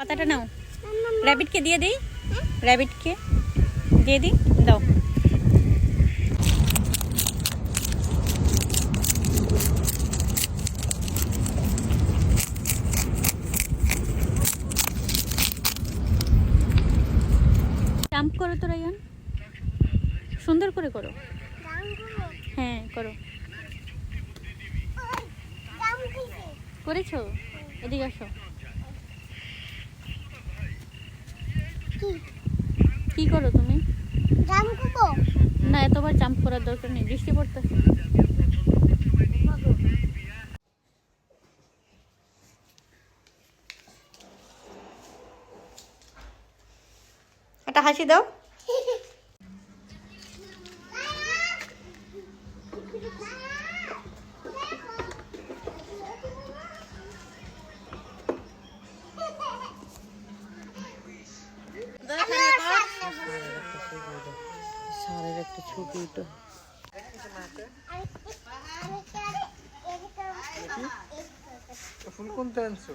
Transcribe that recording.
পাতাটা নাও। র্যাবিটকে দিয়ে দিই? র্যাবিটকে দিয়ে দিই? দাও। জাম্প করো তো রায়ান সুন্দর করে করো। হ্যাঁ করো। করেছ। এদিকে আসো। কি করো তুমি? না এতবার জাম্প করার দরকার নেই বৃষ্টি পড়তেছে। একটা হাসি দাও। সারের একটা ছবি ওটা ফুল কোনটা আনছো?